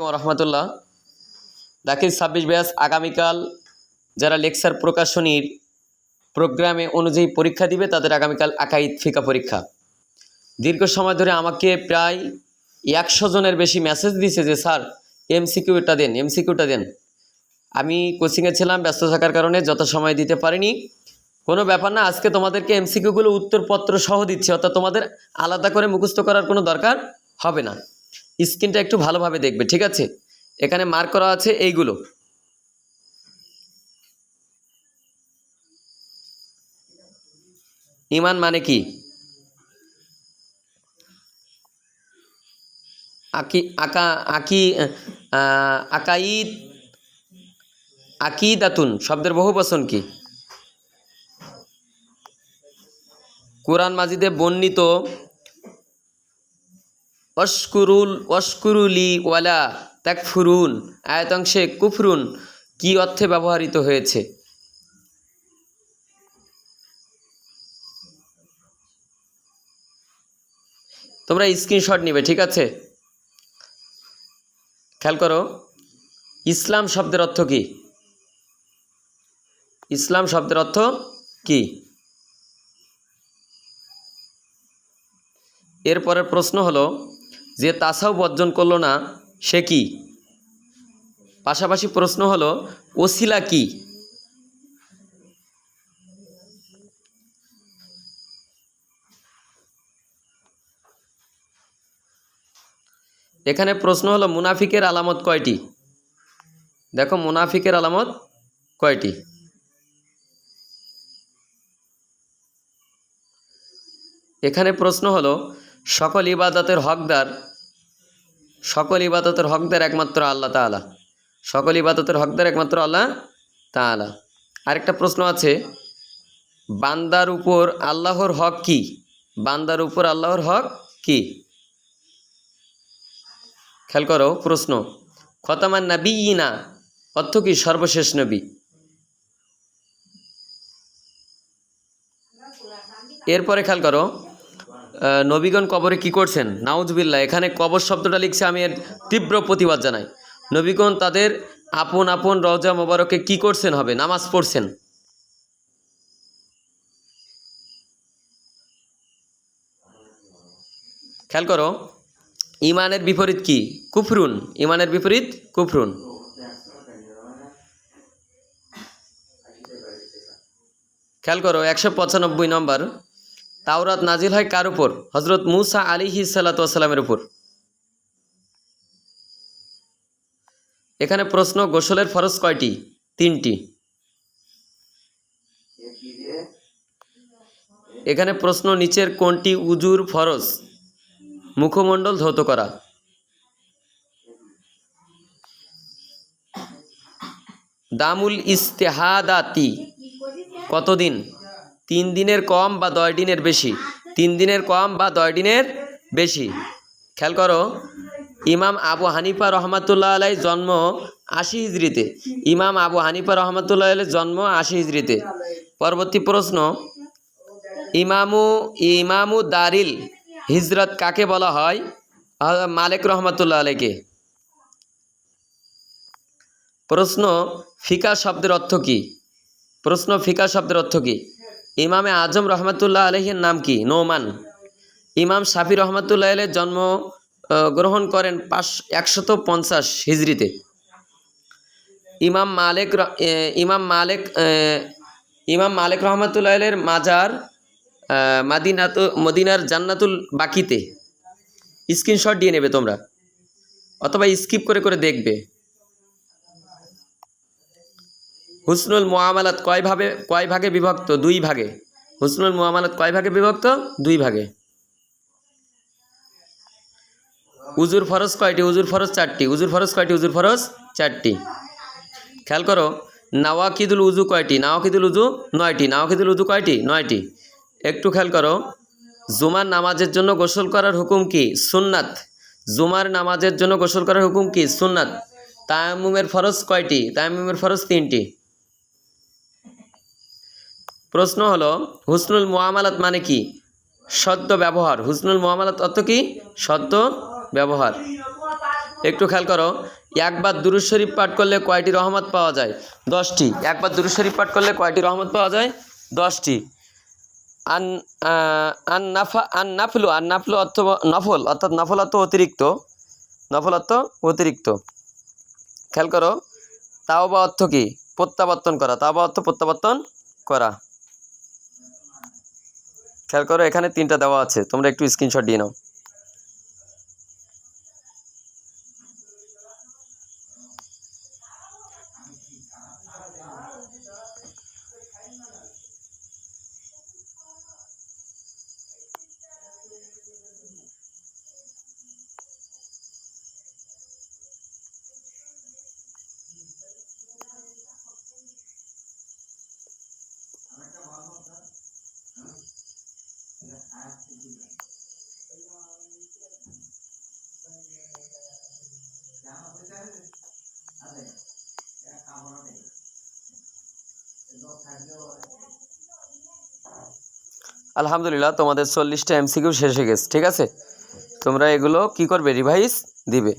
আলাইকুম রহমতুল্লাহ। দাখিল ছাব্বিশ ব্যাস আগামীকাল যারা লেকচার প্রকাশনীর প্রোগ্রামে অনুযায়ী পরীক্ষা দিবে, তাদের আগামীকাল আকাইদ ফিকা পরীক্ষা। দীর্ঘ সময় ধরে আমাকে প্রায় একশো জনের বেশি মেসেজ দিয়েছে যে, স্যার এমসিকিউটা দেন এমসিকিউটা দেন। আমি কোচিংয়ে ছিলাম, ব্যস্ত থাকার কারণে যত সময় দিতে পারিনি। কোনো ব্যাপার না, আজকে তোমাদেরকে এমসিকিউগুলো উত্তরপত্র সহ দিচ্ছে, অর্থাৎ তোমাদের আলাদা করে মুখস্থ করার কোনো দরকার হবে না। স্ক্রিনটা একটু ভালোভাবে দেখবে, ঠিক আছে? এখানে মার্ক করা আছে এইগুলো। ইমান মানে কি? আকি, আকা, আকি আকাইদ, আকিদাতুন, শব্দের বহু বচন কি? কোরআন মাজিদে বর্ণিত অস্কুরুল অস্কুরুলি ওয়ালা ত্যাকফুরুন আয়তাংশে কুফরুন, কি অর্থে ব্যবহৃত হয়েছে? তোমরা স্ক্রিনশট নিবে, ঠিক আছে? খেয়াল করো, ইসলাম শব্দের অর্থ কি? ইসলাম শব্দের অর্থ কি? এরপরের প্রশ্ন হলো যে তাসাও বর্জন করল না, সে কি? পাশাপাশি প্রশ্ন হলো, ওসিলা কি? এখানে প্রশ্ন হলো, মুনাফিকের আলামত কয়টি? দেখো, মুনাফিকের আলামত কয়টি? এখানে প্রশ্ন হলো, সকল ইবাদতের হকদার সকল ইবাদতের হকদার একমাত্র আল্লাহ তাআলা। সকল ইবাদতের হকদার একমাত্র আল্লাহ তাআলা। আরেকটা প্রশ্ন আছে, বান্দার উপর আল্লাহর হক কি? বান্দার উপর আল্লাহর হক কি? খেয়াল করো, প্রশ্ন। খতামান নবী না অর্থ কি সর্বশেষ নবী? এরপরে খেয়াল করো নবীগণ কবরে কি করছেন? নাউজবিল্লা এখানে কবর শব্দটা লিখছে, আমি এর তীব্র প্রতিবাদ জানাই। নবীগণ তাদের আপন আপন রওজা মোবারকে কি করছেন হবে? নামাজ পড়ছেন। খেয়াল করো, ইমানের বিপরীত কি? কুফরুন। ইমানের বিপরীত কুফরুন। খেয়াল করো, একশো পঁচানব্বই নম্বর তাওরাত নাজিল হয় কার উপর? হজরত মুসা আলিহি সাল্লাতামের উপর। এখানে প্রশ্ন, গোসলের ফরজ কয়টি? তিনটি। এখানে প্রশ্ন, নিচের কোনটি উজুর ফরজ? মুখমণ্ডল ধৌত করা। দামুল ইস্তেহাদাতি। কতদিন? তিন দিনের কম বা দশ দিনের বেশি? তিন দিনের কম বা দশ দিনের বেশি? খেয়াল করো, ইমাম আবু হানিফা রহমাতুল্লাহ আলাই জন্ম আশি হিজড়িতে। ইমাম আবু হানিফা রহমাতুল্লাহ আলাই জন্ম আশি হিজড়িতে। পরবর্তী প্রশ্ন, ইমামু ইমামু দারিল হিজরত কাকে বলা হয়? মালিক রহমাতুল্লাহ আলাইকে। প্রশ্ন, ফিকা শব্দের অর্থ কি? প্রশ্ন, ফিকা শব্দের অর্থ কি? ইমামে আজম রহমতুল্লাহ আলহের নাম কি? নোমান। ইমাম শাফি রহমতুল্লাহ আলের জন্ম গ্রহণ করেন পাঁচ, একশত পঞ্চাশ হিজড়িতে ইমাম মালেক ইমাম মালেক ইমাম মালেক রহমতুল্লাহ আলের মাজার মাদিনাত, মদিনার জান্নাতুল বাকিতে। স্ক্রিনশট দিয়ে নেবে তোমরা। অথবা স্কিপ করে করে দেখবে। হুসনুল মুআমালাত কয় ভাবে, কয় ভাগে বিভক্ত? দুই ভাগে। হুসনুল মুআমালাত কয় ভাগে বিভক্ত? দুই ভাগে। উজুর ফরজ কয়টি? উজুর ফরজ চারটি। উজুর ফরজ কয়টি? উজুর ফরজ চারটি। খেয়াল করো, নাওয়াকিদুল উজু কয়টি? নাওয়াকিদুল উজু নয়টি। নাওয়াকিদুল উজু কয়টি? নয়টি। একটু খেয়াল করো, জুমার নামাজের জন্য গোসল করার হুকুম কি? সুন্নাত। জুমার নামাজের জন্য গোসল করার হুকুম কি? সুন্নাত। তায়ামুমের ফরজ কয়টি? তায়ামুমের ফরজ তিনটি। প্রশ্ন হলো, হুসনুল মুআমালাত মানে কি? সদ্য ব্যবহার। হুসনুল মুআমালাত অর্থ কি? সদ্য ব্যবহার। একটু খেয়াল করো, একবার দুরুজ শরীফ পাঠ করলে কয়টি রহমত পাওয়া যায়? দশটি। একবার দুরুজ শরীফ পাঠ করলে কয়টি রহমত পাওয়া যায়? দশটি। আন আন নাফা, আন নাফলু আন নাফলু অর্থ নফল, অর্থাৎ নফল অর্থ অতিরিক্ত। নফল অর্থ অতিরিক্ত। খেয়াল করো তাও বা অর্থ কি? প্রত্যাবর্তন করা। তাও বা অর্থ প্রত্যাবর্তন করা। খেয়াল করো এখানে তিনটা দেওয়া আছে তোমরা একটু স্ক্রিনশট দিয়ে নাও। আলহামদুলিল্লাহ, তোমাদের চল্লিশটা এমসিকিউ শেষ হয়ে গেছে, ঠিক আছে? তোমরা এগুলো কি করবে? রিভাইস দিবে।